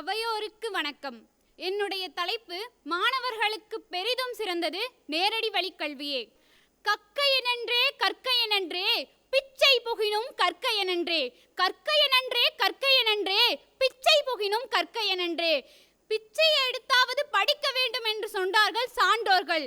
அவையோருக்கு வணக்கம். என்னுடைய தலைப்பு மாணவர்களுக்கு பெரிதும் சிறந்தது நேரடி வழிக்கல்வியே. கற்கையனன்றே கற்கையனன்றே பிச்சை புகினும் கற்கையனன்றே கற்கையனன்றே கற்கையனன்றே பிச்சை புகினும் கற்கையனன்றே. பிச்சையை எடுத்தாவது படிக்க வேண்டும் என்று சொன்னார்கள் சான்றோர்கள்.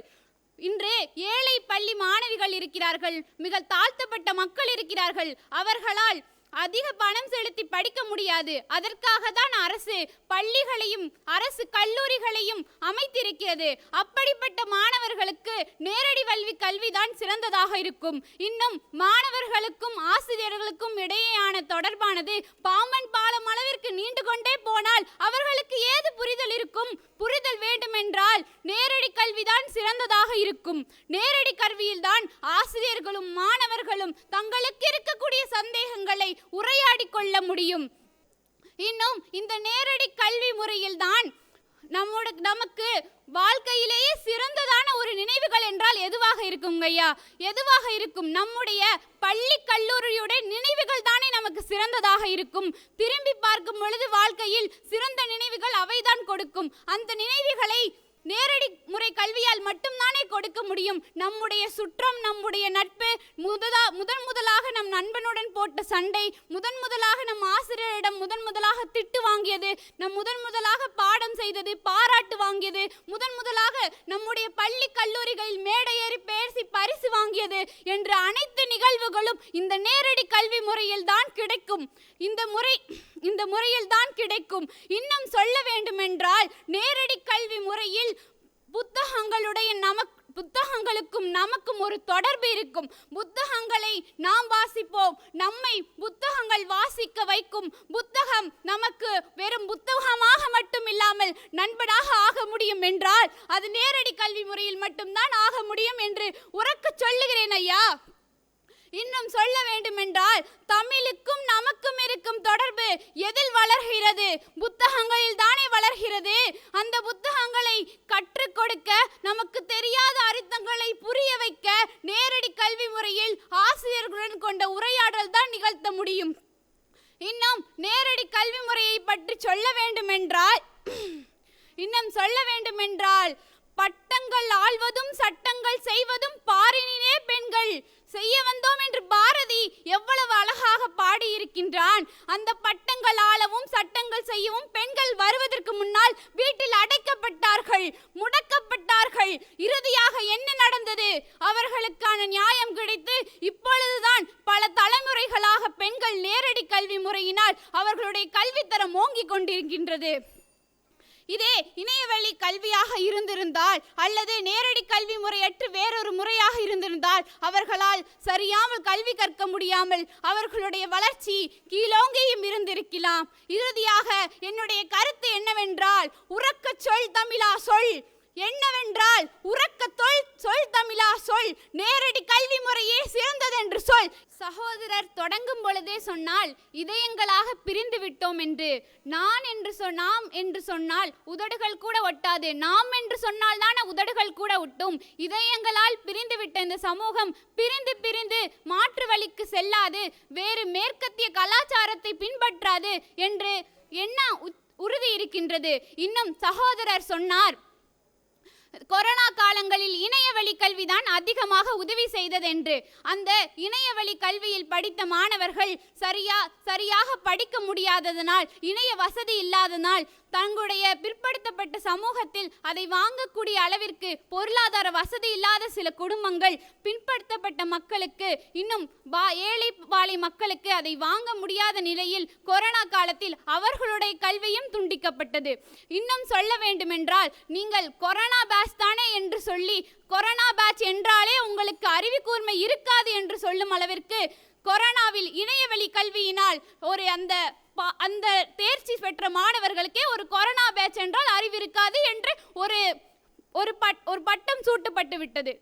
இன்று ஏழை பள்ளி மாணவிகள் இருக்கிறார்கள் மிக தாழ்த்தப்பட்ட மக்கள் இருக்கிறார்கள். அவர்களால் அதிக பணம் செலுத்தி படிக்க முடியாது. அதற்காக தான் அரசு பள்ளிகளையும் அரசு கல்லூரிகளையும் அமைத்திருக்கிறது. அப்படிப்பட்ட மாணவர்களுக்கு நேரடி கல்வி கல்விதான் சிறந்ததாக இருக்கும். இன்னும் மாணவர்களுக்கும் ஆசிரியர்களுக்கும் இடையேயான தொடர்பானது பாம்பன் பாலம் அளவிற்கு நீண்டு கொண்டே போனால் அவர்களுக்கு ஏது புரிதல் இருக்கும் புரிதல் வேண்டுமென்றால் நேரடி கல்விதான் சிறந்ததாக இருக்கும். நேரடி கல்வியில்தான் ஆசிரியர்களும் மாணவர்களும் தங்களுக்கு இருக்கக்கூடிய சந்தேகங்களை உரையாடி கொள்ள முடியும். இன்னும் இந்த நேரடி கல்வி முறையில்தான் நம்மோட நமக்கு வாழ்க்கையிலேயே சிறந்ததான ஒரு நினைவுகள் என்றால் எதுவாக இருக்கும் ஐயா? எதுவாக இருக்கும்? நம்முடைய பள்ளி கல்லூரியுடைய நினைவுகள் தானே நமக்கு சிறந்ததாக இருக்கும். திரும்பி பார்க்கும் பொழுது வாழ்க்கையில் சிறந்த நினைவுகள் அவைதான் கொடுக்கும். அந்த நினைவுகளை நேரடி முறை கல்வியால் மட்டும்தானே கொடுக்க முடியும். நம்முடைய சுற்றம் நம்முடைய நட்பு முதலா முதன் முதலாக நம் நண்பனுடன் போட்ட சண்டை முதன் முதலாக நம் ஆசிரியரிடம் முதன் முதலாக திட்டு வாங்கியது நம் முதன் முதலாக பாட செய்தது பாராட்டு வாங்கியது. முதன் முதலாக நம்முடைய பள்ளி கல்லூரிகளில் மேடையேறி பேசி பரிசு வாங்கியது என்ற அனைத்து நிகழ்வுகளும் இந்த நேரடி கல்வி முறையில் தான் கிடைக்கும். இந்த முறை இந்த முறையில் தான் கிடைக்கும். இன்னும் சொல்ல வேண்டுமென்றால் நேரடி கல்வி முறையில் புத்தகங்களுடைய நமக்கு புத்தகங்களுக்கும் நமக்கும் ஒரு தொடர்பு இருக்கும். புத்தகங்களை நாம் வாசிப்போம். நம்மை புத்தகங்கள் வாசிக்க வைக்கும். புத்தகம் நமக்கு வெறும் புத்தகமாக மட்டும் இல்லாமல் நண்பனாக ஆக முடியும் என்றால் அது நேரடி கல்வி முறையில் மட்டும்தான் ஆக முடியும் என்று உறக்க சொல்லுகிறேன் ஐயா. இன்னும் சொல்ல வேண்டுமென்றால் தமிழுக்கும் நமக்கும் இருக்கும் தொடர்பு எதில் வளர்கிறது? புத்தகங்கள் தானே வளர்கிறது அந்த புத்தகங்களை கற்றுக் கொடுக்க நமக்கு தெரியாத அர்த்தங்களை புரிய வைக்க நேரடி கல்வி முறையில் கொண்ட உரையாடல் தான் நிகழ்த்த முடியும். இன்னும் நேரடி கல்வி முறையை பற்றி சொல்ல வேண்டுமென்றால் இன்னும் சொல்ல வேண்டுமென்றால் பட்டங்கள் ஆள்வதும் சட்டங்கள் செய்வதும் பாரினினே பெண்கள் செய்ய வந்தோம் என்று பாரதி எவ்வளவு அழகாக பாடியிருக்கின்றான். அந்த பட்டங்கள் ஆளவும் சட்டங்கள் செய்யவும் பெண்கள் வருவதற்கு முன்னால் வீட்டில் அடைக்கப்பட்டார்கள் முடக்கப்பட்டார்கள். இறுதியாக என்ன நடந்தது? அவர்களுக்கான நியாயம் கிடைத்து இப்பொழுதுதான் பல தலைமுறைகளாக பெண்கள் நேரடி கல்வி முறையினால் அவர்களுடைய கல்வித்தரம் ஓங்கிக் கொண்டிருக்கின்றது. இதே இணையவழி கல்வியாக இருந்திருந்தால் அல்லது நேரடி கல்வி முறையற்று வேறொரு முறையாக இருந்திருந்தால் அவர்களால் சரியாமல் கல்வி கற்க முடியாமல் அவர்களுடைய வளர்ச்சி கீழோங்கியும் இருந்திருக்கலாம். இறுதியாக என்னுடைய கருத்து என்னவென்றால் உறக்க சொல் தமிழா சொல்! என்னவென்றால் உறக்க தொல் சொல் தமிழா சொல் நேரடி கல்வி முறையே சிறந்ததென்று சொல். சகோதரர் தொடங்கும் பொழுதே சொன்னால் இதயங்களாக பிரிந்து விட்டோம் என்று. நான் என்று சொ- நாம் என்று சொன்னால் உதடுகள் கூட ஒட்டாது. நாம் என்று சொன்னால் தானே உதடுகள் கூட ஒட்டும். இதயங்களால் பிரிந்து விட்ட இந்த சமூகம் பிரிந்து பிரிந்து மாற்று வழிக்கு செல்லாது. வேறு மேற்கத்திய கலாச்சாரத்தை பின்பற்றாது என்று என்ன உத்- உறுதி இருக்கின்றது. இன்னும் சகோதரர் சொன்னார் கொரோனா காலங்களில் இணையவழி கல்விதான் அதிகமாக உதவி செய்ததென்று. அந்த இணையவழி கல்வியில் படித்த மாணவர்கள் சரியா சரியாக படிக்க முடியாததனால் இணைய வசதி இல்லாததனால் தங்களுடைய பிற்படுத்தப்பட்ட சமூகத்தில் அதை வாங்கக்கூடிய அளவிற்கு பொருளாதார வசதி இல்லாத சில குடும்பங்கள் பின்படுத்தப்பட்ட மக்களுக்கு இன்னும் வா ஏழை வாழை மக்களுக்கு அதை வாங்க முடியாத நிலையில் கொரோனா காலத்தில் அவர்களுடைய கல்வியும் துண்டிக்கப்பட்டது. இன்னும் சொல்ல வேண்டுமென்றால் நீங்கள் கொரோனா பேட்ச் தானே என்று சொல்லி கொரோனா பேட்ச் என்றாலே உங்களுக்கு அறிவு கூர்மை இருக்காது என்று சொல்லும் அளவிற்கு கொரோனாவில் இணையவழி கல்வியினால் ஒரு அந்த அந்த தேர்ச்சி பெற்ற மாணவர்களுக்கே ஒரு கொரோனா பேட்ச் என்றால் அறிவு இருக்காது என்று ஒரு ஒரு பட் ஒரு பட்டம் சூட்டப்பட்டு விட்டது.